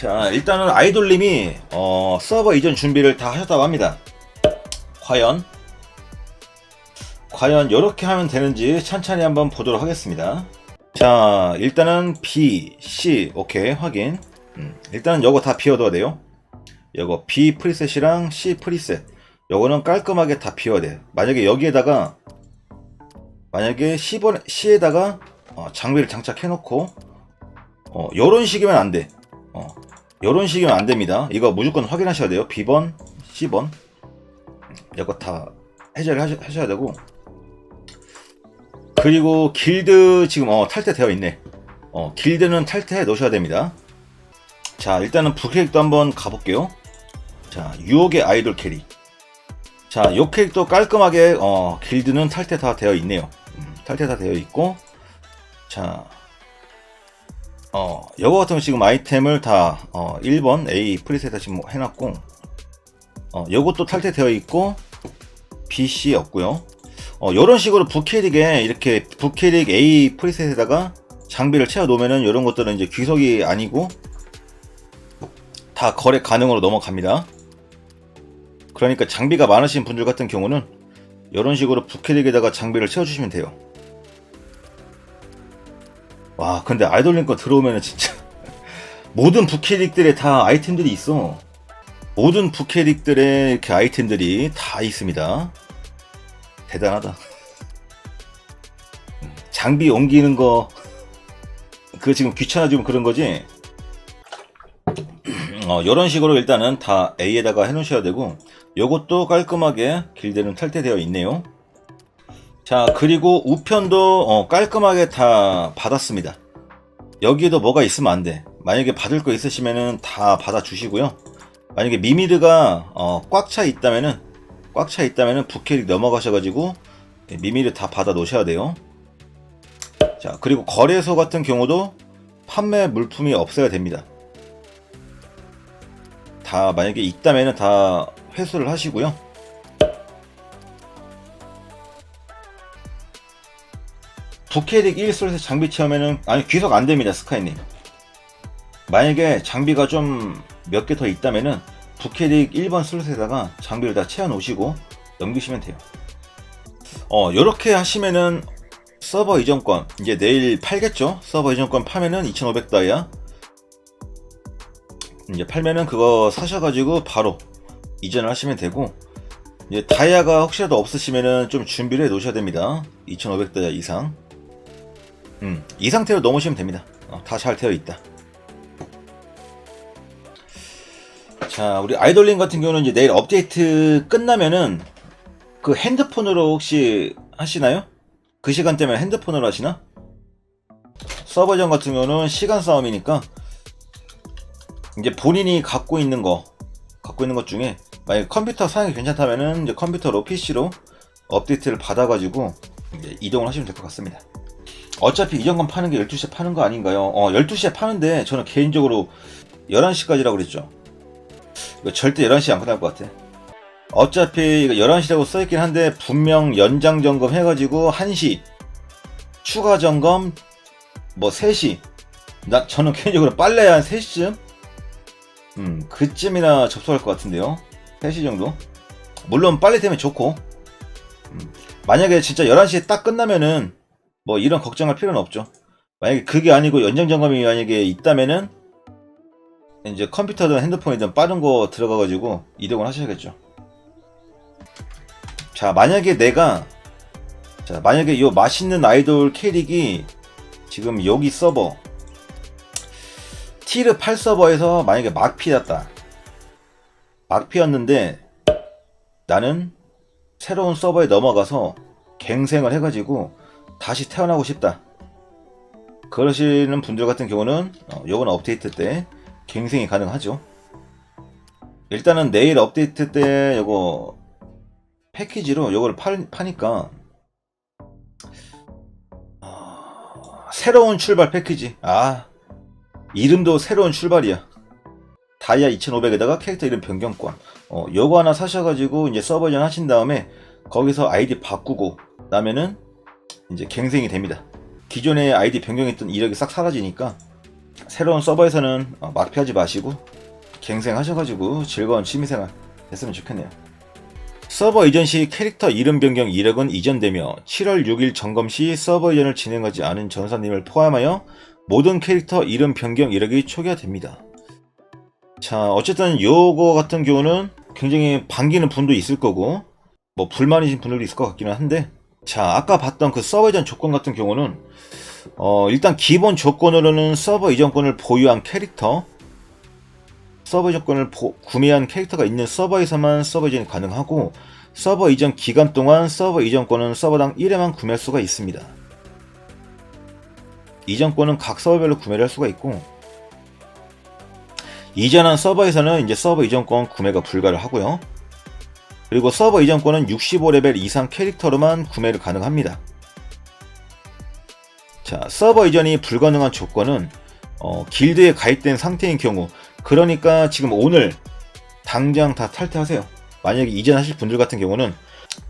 자, 일단은 아이돌님이 어, 서버 이전 준비를 다 하셨다고 합니다. 과연 과연 이렇게 하면 되는지 천천히 한번 보도록 하겠습니다. 자, 일단은 B, C, 오케이 확인. 음, 일단은 요거 다 비워둬야 돼요. 요거 B 프리셋이랑 C 프리셋. 요거는 깔끔하게 다 비워야 돼. 만약에 여기에다가 만약에 C번, C에다가 어, 장비를 장착해 놓고 어, 요런 식이면 안 돼. 어, 요런 식이면 안 됩니다. 이거 무조건 확인하셔야 돼요. B번, C번. 이거 다 해제를 하셔, 하셔야 되고. 그리고 길드 지금 어, 탈퇴 되어 있네. 어, 길드는 탈퇴해 놓으셔야 됩니다. 자, 일단은 부캐릭도 한번 가볼게요. 자, 유혹의 아이돌 캐릭. 자, 요 캐릭도 깔끔하게 어, 길드는 탈퇴 다 되어 있네요. 음, 탈퇴 다 되어 있고. 자, 어, 요거 같은 거 지금 아이템을 다, 어, 1번 A 프리셋에 지금 해놨고, 어, 요것도 탈퇴되어 있고, BC 없고요 어, 요런 식으로 부캐릭에 이렇게 부캐릭 A 프리셋에다가 장비를 채워 놓으면은 요런 것들은 이제 귀속이 아니고, 다 거래 가능으로 넘어갑니다. 그러니까 장비가 많으신 분들 같은 경우는 요런 식으로 부캐릭에다가 장비를 채워주시면 돼요. 와 근데 아이돌링 거 들어오면은 진짜 모든 부캐릭들에 다 아이템들이 있어. 모든 부캐릭들의 이렇게 아이템들이 다 있습니다. 대단하다. 장비 옮기는 거 그거 지금 귀찮아지고 그런 거지? 어, 이런 식으로 일단은 다 A에다가 해놓으셔야 되고 요것도 깔끔하게 길드는 탈퇴되어 있네요 자 그리고 우편도 어, 깔끔하게 다 받았습니다. 여기에도 뭐가 있으면 안돼. 만약에 받을 거 있으시면은 다 받아 주시고요. 만약에 미미드가 어, 꽉차 있다면은 꽉 차 있다면은 부캐릭 넘어가셔가지고 미미드 다 받아 놓으셔야 돼요. 자 그리고 거래소 같은 경우도 판매 물품이 없어야 됩니다. 다 만약에 있다면은 다 회수를 하시고요 부캐릭 1솔에서 장비 채우면은 아니 귀속 안 됩니다 스카이님. 만약에 장비가 좀 몇 개 더 있다면은 부캐릭 1번 슬롯에다가 장비를 다 채워 놓으시고 넘기시면 돼요. 어 요렇게 하시면은 서버 이전권 이제 내일 팔겠죠? 서버 이전권 파면은 2500 다이아. 이제 팔면은 그거 사셔가지고 바로 이전을 하시면 되고 이제 다이아가 혹시라도 없으시면은 좀 준비를 해 놓으셔야 됩니다. 2500 다이아 이상 음, 이 상태로 넘으시면 됩니다. 어, 다잘 되어 있다. 자, 우리 아이돌링 같은 경우는 이제 내일 업데이트 끝나면은 그 핸드폰으로 혹시 하시나요? 그 시간대면 핸드폰으로 하시나? 서버전 같은 경우는 시간 싸움이니까 이제 본인이 갖고 있는 거, 갖고 있는 것 중에 만약 컴퓨터 사양이 괜찮다면은 이제 컴퓨터로 PC로 업데이트를 받아가지고 이동을 하시면 될 것 같습니다. 어차피 이전권 파는 게 12시에 파는 거 아닌가요? 어, 12시에 파는데 저는 개인적으로 11시까지라고 그랬죠. 이거 절대 11시에 안 끝날 것 같아. 어차피 이거 11시라고 써있긴 한데 분명 연장 점검 해가지고 1시 추가 점검 뭐 3시 나 저는 개인적으로 빨래 한 3시쯤 음 그쯤이나 접속할 것 같은데요 3시 정도 물론 빨리 되면 좋고 음, 만약에 진짜 11시에 딱 끝나면은 뭐 이런 걱정할 필요는 없죠. 만약에 그게 아니고 연장 점검이 만약에 있다면은 이제 컴퓨터든 핸드폰이든 빠른 거 들어가가지고 이동을 하셔야겠죠. 자 만약에 내가 자 만약에 요 맛있는 아이돌 캐릭이 지금 여기 서버 티르 8 서버에서 만약에 막피였다. 막피였는데 나는 새로운 서버에 넘어가서 갱생을 해가지고 다시 태어나고 싶다. 그러시는 분들 같은 경우는 어, 요번 업데이트 때 갱생이 가능하죠. 일단은 내일 업데이트 때 요거 패키지로 요걸 팔, 파니까 어, 새로운 출발 패키지. 아 이름도 새로운 출발이야. 다이아 2500에다가 캐릭터 이름 변경권. 어, 요거 하나 사셔가지고 이제 서버전 하신 다음에 거기서 아이디 바꾸고 나면은 이제 갱생이 됩니다. 기존의 아이디 변경했던 이력이 싹 사라지니까 새로운 서버에서는 어, 막피하지 마시고 갱생하셔가지고 즐거운 취미생활 했으면 좋겠네요. 서버 이전 시 캐릭터 이름 변경 이력은 이전되며 7월 6일 점검 시 서버 이전을 진행하지 않은 전사님을 포함하여 모든 캐릭터 이름 변경 이력이 초기화됩니다. 자, 어쨌든 요거 같은 경우는 굉장히 반기는 분도 있을 거고 뭐 불만이신 분들도 있을 것 같기는 한데 자, 아까 봤던 그 서버 이전 조건 같은 경우는 어, 일단 기본 조건으로는 서버 이전권을 보유한 캐릭터 서버 이전권을 보- 구매한 캐릭터가 있는 서버에서만 서버 이전이 가능하고 서버 이전 기간 동안 서버 이전권은 서버당 1회만 구매할 수가 있습니다. 이전권은 각 서버별로 구매를 할 수가 있고 이전한 서버에서는 이제 서버 이전권 구매가 불가를 하고요. 그리고 서버 이전권은 65레벨 이상 캐릭터로만 구매를 가능합니다. 자, 서버 이전이 불가능한 조건은 어, 길드에 가입된 상태인 경우 그러니까 지금 오늘 당장 다 탈퇴하세요. 만약에 이전하실 분들 같은 경우는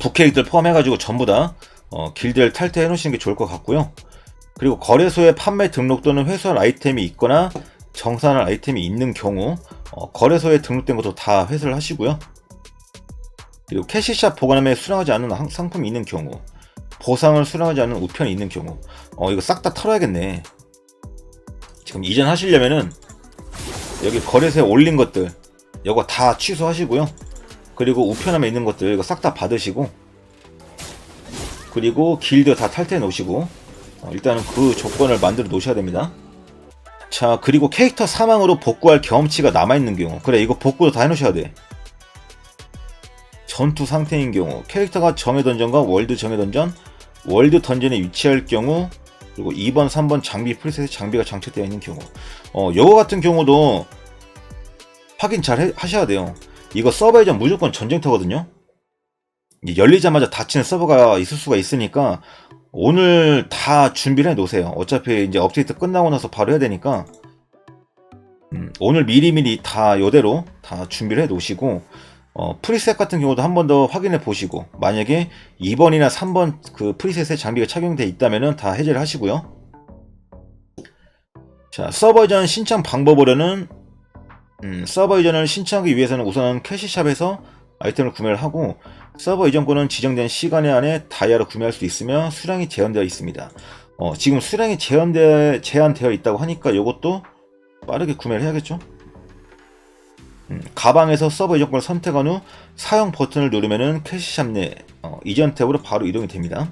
부캐릭들 포함해가지고 전부 다 어, 길드를 탈퇴해 놓으시는 게 좋을 것 같고요. 그리고 거래소에 판매 등록 또는 회수할 아이템이 있거나 정산할 아이템이 있는 경우 어, 거래소에 등록된 것도 다 회수를 하시고요. 그리고 캐시샵 보관함에 수령하지 않은 항- 상품이 있는 경우 보상을 수령하지 않은 우편이 있는 경우 어 이거 싹 다 털어야겠네. 지금 이전하시려면은 여기 거래소에 올린 것들 이거 다 취소하시고요. 그리고 우편함에 있는 것들 이거 싹 다 받으시고 그리고 길드 다 탈퇴해 놓으시고 어, 일단은 그 조건을 만들어 놓으셔야 됩니다. 자 그리고 캐릭터 사망으로 복구할 경험치가 남아있는 경우 그래 이거 복구도 다 해놓으셔야 돼. 전투 상태인 경우 캐릭터가 정의 던전과 월드 정의 던전 월드 던전에 위치할 경우 그리고 2번, 3번 장비 프리셋에 장비가 장착되어 있는 경우 어 요거 같은 경우도 확인 잘 해- 하셔야 돼요. 이거 서버 이전 무조건 전쟁터거든요. 열리자마자 닫히는 서버가 있을 수가 있으니까 오늘 다 준비를 해 놓으세요. 어차피 이제 업데이트 끝나고 나서 바로 해야 되니까 음, 오늘 미리미리 다 요대로 다 준비를 해 놓으시고 어, 프리셋 같은 경우도 한 번 더 확인해 보시고 만약에 2번이나 3번 그 프리셋에 장비가 착용돼 있다면은 다 해제를 하시고요. 자 서버 이전 신청 방법으로는 음, 서버 이전을 신청하기 위해서는 우선 캐시샵에서 아이템을 구매를 하고 서버 이전권은 지정된 시간에 안에 다이아로 구매할 수 있으며 수량이 제한되어 있습니다. 어, 지금 수량이 제한되, 제한되어 있다고 하니까 이것도 빠르게 구매를 해야겠죠? 음, 가방에서 서버 이전권을 선택한 후 사용 버튼을 누르면은 캐시샵 내 어, 이전 탭으로 바로 이동이 됩니다.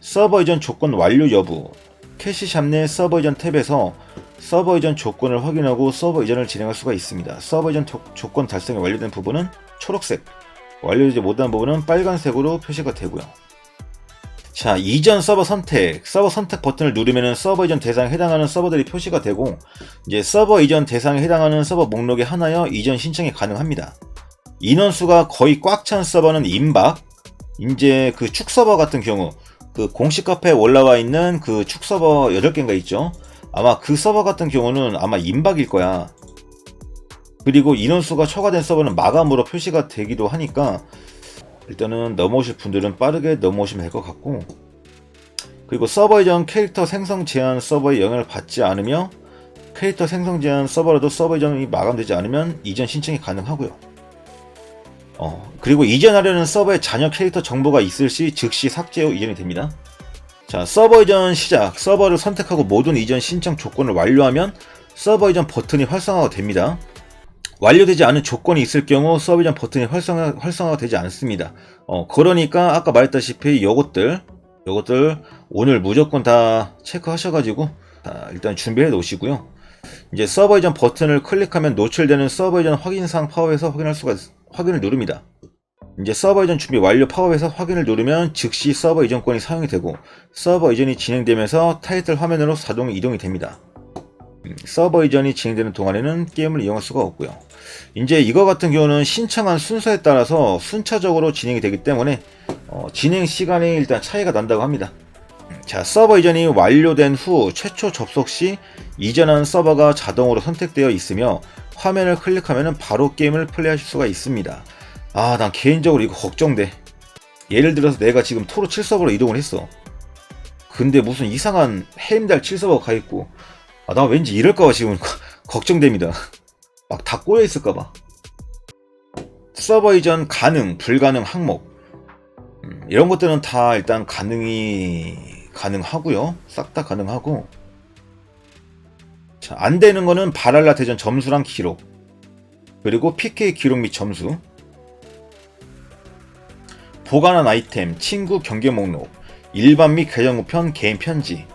서버 이전 조건 완료 여부 캐시샵 내 서버 이전 탭에서 서버 이전 조건을 확인하고 서버 이전을 진행할 수가 있습니다. 서버 이전 조- 조건 달성이 완료된 부분은 초록색, 완료되지 못한 부분은 빨간색으로 표시가 되고요. 자, 이전 서버 선택, 서버 선택 버튼을 누르면 서버 이전 대상에 해당하는 서버들이 표시가 되고 이제 서버 이전 대상에 해당하는 서버 목록에 하나여 이전 신청이 가능합니다. 인원수가 거의 꽉 찬 서버는 임박, 이제 그 축 서버 같은 경우 그 공식 카페에 올라와 있는 그 축 서버 8개인가 있죠. 아마 그 서버 같은 경우는 아마 임박일 거야. 그리고 인원수가 초과된 서버는 마감으로 표시가 되기도 하니까 일단은 넘어오실 분들은 빠르게 넘어오시면 될 것 같고 그리고 서버 이전 캐릭터 생성 제한 서버의 영향을 받지 않으며 캐릭터 생성 제한 서버라도 서버 이전이 마감되지 않으면 이전 신청이 가능하고요. 어, 그리고 이전하려는 서버에 잔여 캐릭터 정보가 있을 시 즉시 삭제 후 이전이 됩니다. 자, 서버 이전 시작. 서버를 선택하고 모든 이전 신청 조건을 완료하면 서버 이전 버튼이 활성화가 됩니다. 완료되지 않은 조건이 있을 경우 서버 이전 버튼이 활성화, 활성화가 되지 않습니다. 어, 그러니까 아까 말했다시피 요것들, 요것들 오늘 무조건 다 체크하셔가지고 다 일단 준비해 놓으시고요. 이제 서버 이전 버튼을 클릭하면 노출되는 서버 이전 확인사항 파워에서 확인할 수가 있- 확인을 누릅니다. 이제 서버 이전 준비 완료 파워에서 확인을 누르면 즉시 서버 이전권이 사용이 되고 서버 이전이 진행되면서 타이틀 화면으로 자동 이동이 됩니다. 음, 서버 이전이 진행되는 동안에는 게임을 이용할 수가 없고요. 이제 이거 같은 경우는 신청한 순서에 따라서 순차적으로 진행이 되기 때문에 어, 진행 시간이 일단 차이가 난다고 합니다. 음, 자, 서버 이전이 완료된 후 최초 접속 시 이전한 서버가 자동으로 선택되어 있으며 화면을 클릭하면 바로 게임을 플레이하실 수가 있습니다. 아, 난 개인적으로 이거 걱정돼. 예를 들어서 내가 지금 토로 7서버로 이동을 했어. 근데 무슨 이상한 해임달 7서버 가있고 아, 나 왠지 이럴까봐 지금 걱정됩니다. 막 다 꼬여있을까봐. 서버 이전 가능, 불가능 항목. 음, 이런 것들은 다 일단 가능이, 가능하고요 싹 다 가능하고. 자, 안 되는 거는 바랄라 대전 점수랑 기록. 그리고 PK 기록 및 점수. 보관한 아이템, 친구 경계 목록, 일반 및 계정 우편, 개인 편지.